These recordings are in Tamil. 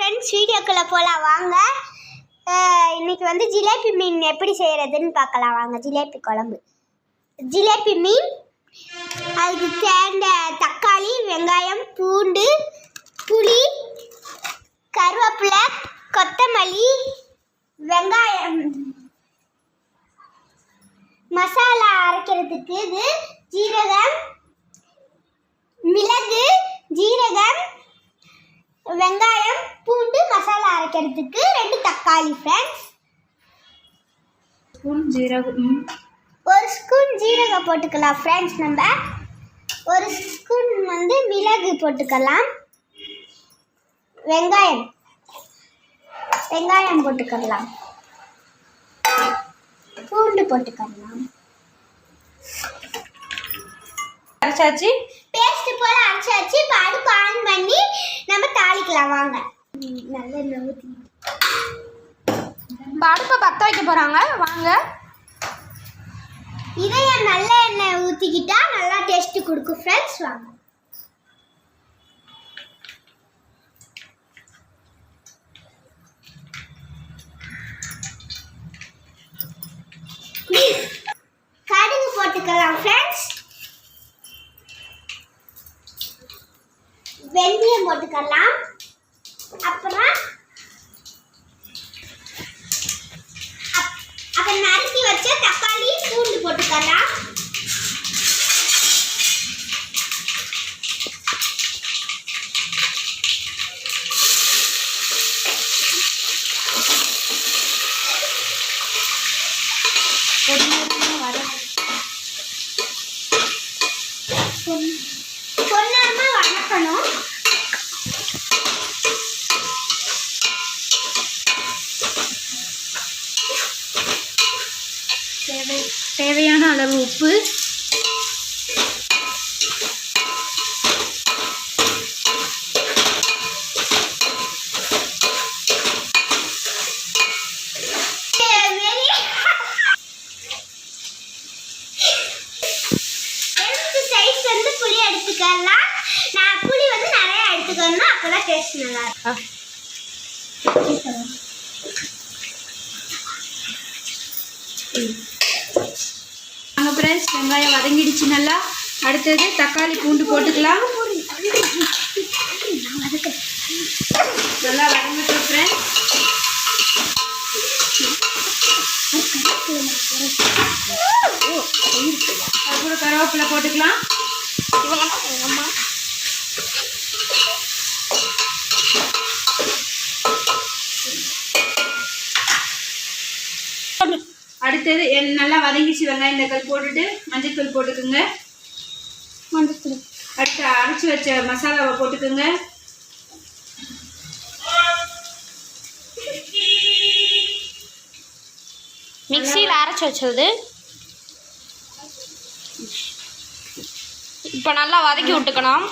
ஃப்ரெண்ட்ஸ் வீடியோக்குள்ளே போகலாம் வாங்க. இன்னைக்கு வந்து ஜிலேபி மீன் எப்படி செய்கிறதுன்னு பார்க்கலாம். வாங்க ஜிலேபி குழம்பு. ஜிலேபி மீன் அதுக்கு சேர்ந்த தக்காளி வெங்காயம் பூண்டு புளி கருவேப்பிலை கொத்தமல்லி வெங்காயம். மசாலா அரைக்கிறதுக்கு இது ஜீரகம் மிளகு ஜீரகம் வெங்காயம் பூண்டு மசாலா அரைக்கிறதுக்கு ரெண்டு தக்காளி ஃப்ரெண்ட்ஸ் ஸ்பூன் ஜீரகம். ஒரு ஸ்பூன் ஜீரகம் போட்டுக்கலாம் ஃப்ரெண்ட்ஸ் நம்ம. ஒரு ஸ்பூன் வந்து மிளகு போட்டுக்கலாம். வெங்காயம். வெங்காயம் போட்டுக்கலாம். பூண்டு போட்டுக்கலாம். அரைச்சாச்சு? பேஸ்ட் போல அரைச்சாச்சு. இப்போ அடுப்பு ஆன் பண்ணி நம்ம தாளிக்கலாம் வாங்க. நல்லெண்ணெய் ஊற்றி இப்போ அடுப்பை பற்ற வைக்க போகிறாங்க வாங்க. இதைய நல்ல எண்ணெய் ஊற்றிக்கிட்டா நல்லா டேஸ்ட் கொடுக்கும். ஃப்ரெண்ட்ஸ் வாங்க. வெந்தயம் போட்டுக்கலாம் அப்புறம் அப்- அப்புறம் நறுக்கி வச்ச தக்காளி பூண்டு போட்டுக்கலாம். பொன்னரமா வணக்கணும் தேவை தேவையான அளவு உப்பு. எலுமிச்சை சைஸ் வந்து புளி எடுத்துக்கலாம். நான் புளி வந்து நிறைய எடுத்துக்கணும் அப்பதான் டேஸ்ட் நல்லா. இருக்கும் வாங்க ஃப்ரெண்ட்ஸ் வெங்காயம் வதங்கிடுச்சு நல்லா. அடுத்தது தக்காளி பூண்டு போட்டுக்கலாம். நல்லா வதங்கட்டும் ஃப்ரெண்ட்ஸ் அது கூட கருவேப்பிலை போட்டுக்கலாம். அடுத்தது நல்லா வதங்கிச்சு வெங்காயம் தக்காளி போட்டுட்டு மஞ்சள்தூள் போட்டுக்குங்க. அடுத்து அரைச்சி வச்ச மசாலாவை போட்டுக்குங்க. மிக்சியில் அரைச்சி வச்சது. இப்போ நல்லா வதக்கி விட்டுக்கணும்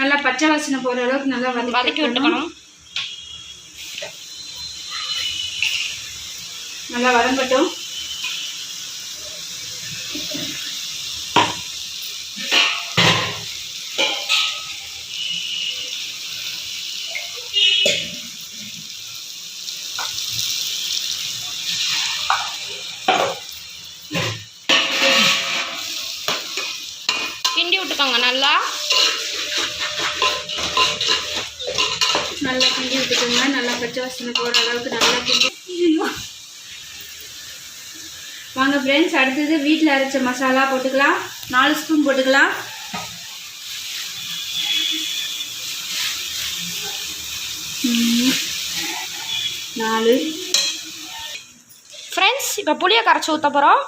நல்லா பச்சை வாசனை போகிற அளவுக்கு நல்லா வதக்கி வதக்கி விட்டுக்கணும். நல்லா வதங்கட்டும். கிண்டி விட்டுக்கோங்க நல்லா. நல்லா கிண்டி விட்டுக்கோங்க. நல்லா பச்சை வாசனை போகிற அளவுக்கு நல்லா கிண்டி. வாங்க ஃப்ரெண்ட்ஸ் அடுத்தது வீட்டில் அரைச்ச மசாலா போட்டுக்கலாம். நாலு ஸ்பூன் போட்டுக்கலாம். நாலு. ஃப்ரெண்ட்ஸ் இப்போ புளியை கரைச்சி ஊற்ற போகிறோம்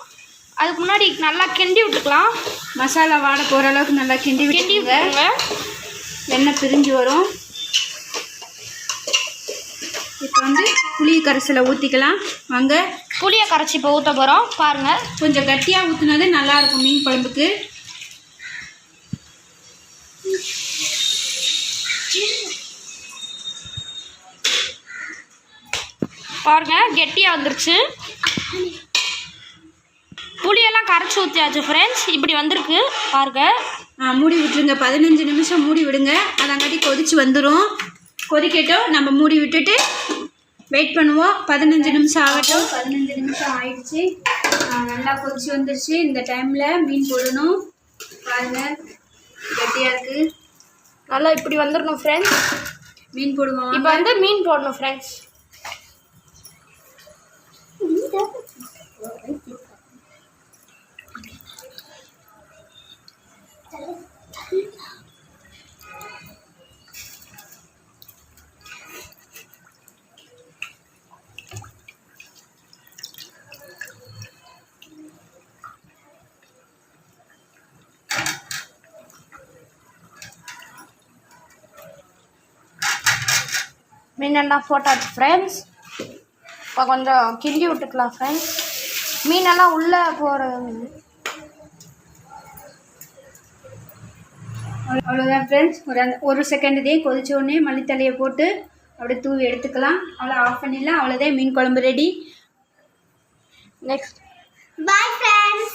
அதுக்கு முன்னாடி நல்லா கிண்டி விட்டுக்கலாம். மசாலா வாட போகிற அளவுக்கு நல்லா கிண்டி கிண்டி விட்டுக்கோங்க. எண்ணெய் பிரிஞ்சு வரும் இப்போ வந்து புளி கரைசலை ஊற்றிக்கலாம் வாங்க. புளியை கரைச்சி இப்போ ஊற்ற போகிறோம் பாருங்கள் கொஞ்சம் கட்டியாக ஊற்றுனது நல்லாயிருக்கும் மீன் குழம்புக்கு. பாருங்க கெட்டியாக வந்துருச்சு. புளியெல்லாம் கரைச்சி ஊற்றியாச்சு ஃப்ரெண்ட்ஸ் இப்படி வந்திருக்கு. பாருங்க. மூடி விட்டுருங்க. பதினஞ்சு நிமிஷம் மூடி விடுங்க. அதங்காட்டி கொதிச்சு வந்துடும் கொதிக்கட்டும். நம்ம மூடி விட்டுட்டு வெயிட் பண்ணுவோம். பதினஞ்சு நிமிஷம் ஆகட்டும். பதினஞ்சு நிமிஷம் ஆயிடுச்சு. நல்லா கொதிச்சு வந்துருச்சு. இந்த டைமில் மீன் போடணும். பாருங்க. கெட்டியாக இருக்கு. நல்லா இப்படி வந்துடணும் ஃப்ரெண்ட்ஸ் மீன் போடுவோம் இப்போ வந்து மீன் போடணும் ஃப்ரெண்ட்ஸ் மீனெல்லாம் போட்டாச்சு ஃப்ரெண்ட்ஸ் இப்போ கொஞ்சம் கிண்டி விட்டுக்கலாம் ஃப்ரெண்ட்ஸ் மீனெல்லாம் உள்ளே போகிற அவ்வளோதான் ஃப்ரெண்ட்ஸ் ஒரு அந்த- ஒரு செகண்ட் இதே கொதிச்ச உடனே மல்லித்தலையை போட்டு அப்படியே தூவி எடுத்துக்கலாம். அவ்வளோ ஆஃப் பண்ணிடலாம். அவ்வளோதான் மீன் குழம்பு ready next bye friends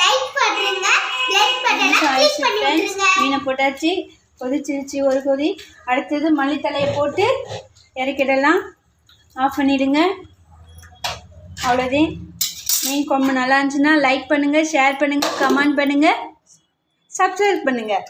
like பண்ணுங்க லைக் பட்டனை கிளிக் பண்ணி விட்டுருங்க. மீனை போட்டாச்சு. கொதிச்சிருச்சு ஒரு கொதி. அடுத்தது மல்லித்தலையை போட்டு இறக்கிடலாம். ஆஃப் பண்ணிடுங்க. அவ்வளோதான் மீன் குழம்பு நல்லா இருந்துச்சுன்னா லைக் பண்ணுங்கள் ஷேர் பண்ணுங்கள் கமெண்ட் பண்ணுங்கள் சப்ஸ்கிரைப் பண்ணுங்கள்